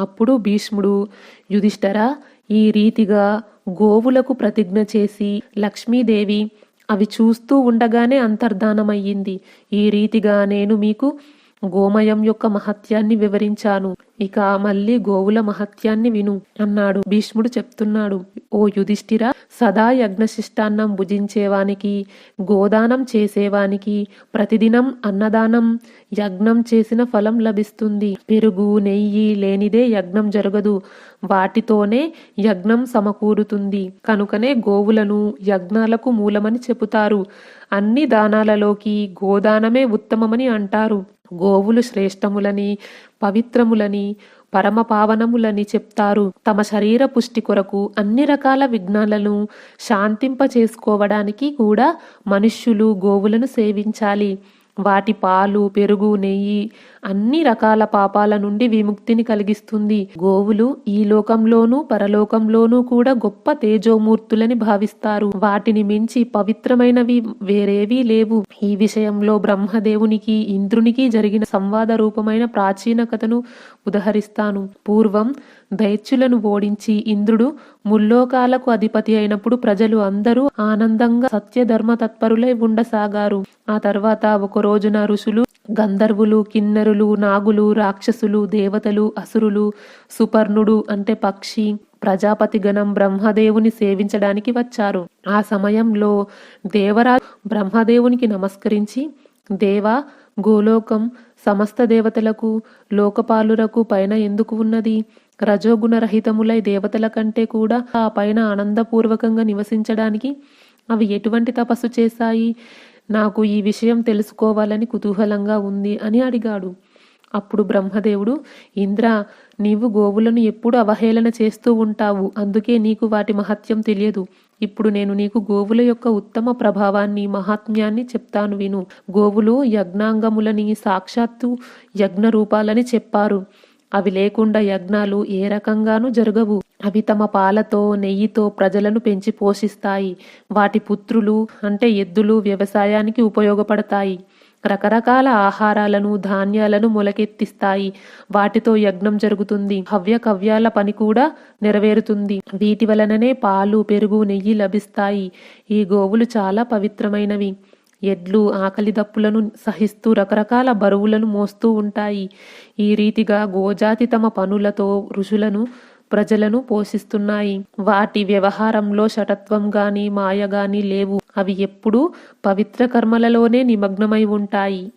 అప్పుడు భీష్ముడు యుధిష్ఠర ఈ రీతిగా గోవులకు ప్రతిజ్ఞ చేసి లక్ష్మీదేవి అవి చూస్తూ ఉండగానే అంతర్ధానమయ్యింది. ఈ రీతిగా నేను మీకు గోమయం యొక్క మహత్యాన్ని వివరించాను. ఇక మళ్ళీ గోవుల మహత్యాన్ని విను అన్నాడు భీష్ముడు చెప్తున్నాడు. ఓ యుధిష్ఠిర సదా యజ్ఞశిష్టాన్నం భుజించేవానికి గోదానం చేసేవానికి ప్రతిదినం అన్నదానం యజ్ఞం చేసిన ఫలం లభిస్తుంది. పెరుగు నెయ్యి లేనిదే యజ్ఞం జరగదు. వాటితోనే యజ్ఞం సమకూరుతుంది. కనుకనే గోవులను యజ్ఞాలకు మూలమని చెబుతారు అన్ని దానాలలోకి గోదానమే ఉత్తమమని అంటారు. గోవులు శ్రేష్టములని పవిత్రములని పరమ పావనములని చెప్తారు. తమ శరీర పుష్టి కొరకు అన్ని రకాల విఘ్నాలను శాంతింప చేసుకోవడానికి కూడా మనుష్యులు గోవులను సేవించాలి. వాటి పాలు పెరుగు నెయ్యి అన్ని రకాల పాపాల నుండి విముక్తిని కలిగిస్తుంది. గోవులు ఈ లోకంలోనూ పరలోకంలోనూ కూడా గొప్ప తేజోమూర్తులని భావిస్తారు. వాటిని మించి పవిత్రమైనవి వేరేవీ లేవు. ఈ విషయంలో బ్రహ్మదేవునికి ఇంద్రునికి జరిగిన సంవాద రూపమైన ప్రాచీన కథను ఉదహరిస్తాను. పూర్వం దైత్యులను ఓడించి ఇంద్రుడు ముల్లోకాలకు అధిపతి అయినప్పుడు ప్రజలు అందరూ ఆనందంగా సత్యధర్మ తత్పరులై ఉండసాగారు. ఆ తర్వాత ఒక రోజున ఋషులు గంధర్వులు కిన్నెరులు నాగులు రాక్షసులు దేవతలు అసురులు సుపర్ణుడు అంటే పక్షి ప్రజాపతి గణం బ్రహ్మదేవుని సేవించడానికి వచ్చారు. ఆ సమయంలో దేవరాజు బ్రహ్మదేవునికి నమస్కరించి దేవా గోలోకం సమస్త దేవతలకు లోకపాలురకు పైన ఎందుకు ఉన్నది? రజోగుణ రహితములై దేవతల కంటే కూడా ఆ పైన ఆనందపూర్వకంగా నివసించడానికి అవి ఎటువంటి తపస్సు చేశాయి? నాకు ఈ విషయం తెలుసుకోవాలని కుతూహలంగా ఉంది అని అడిగాడు. అప్పుడు బ్రహ్మదేవుడు ఇంద్ర నీవు గోవులను ఎప్పుడు అవహేళన చేస్తూ ఉంటావు. అందుకే నీకు వాటి మహత్యం తెలియదు. ఇప్పుడు నేను నీకు గోవుల యొక్క ఉత్తమ ప్రభావాన్ని మహాత్మ్యాన్ని చెప్తాను విను. గోవులు యజ్ఞాంగములని సాక్షాత్తు యజ్ఞ రూపాలని చెప్పారు. అవి లేకుండా యజ్ఞాలు ఏ రకంగానూ జరగవు. అవి తమ పాలతో నెయ్యితో ప్రజలను పెంచి పోషిస్తాయి. వాటి పుత్రులు అంటే ఎద్దులు వ్యవసాయానికి ఉపయోగపడతాయి. రకరకాల ఆహారాలను ధాన్యాలను మొలకెత్తిస్తాయి. వాటితో యజ్ఞం జరుగుతుంది. హవ్య కవ్యాల పని కూడా నెరవేరుతుంది. వీటి వలననే పాలు పెరుగు నెయ్యి లభిస్తాయి. ఈ గోవులు చాలా పవిత్రమైనవి. ఎడ్లు ఆకలి దప్పులను సహిస్తూ రకరకాల బరువులను మోస్తూ ఉంటాయి. ఈ రీతిగా గోజాతి తమ పనులతో ఋషులను ప్రజలను పోషిస్తున్నాయి. వాటి వ్యవహారంలో షటత్వం గాని మాయ గాని లేవు. అవి ఎప్పుడూ పవిత్ర కర్మలలోనే నిమగ్నమై ఉంటాయి.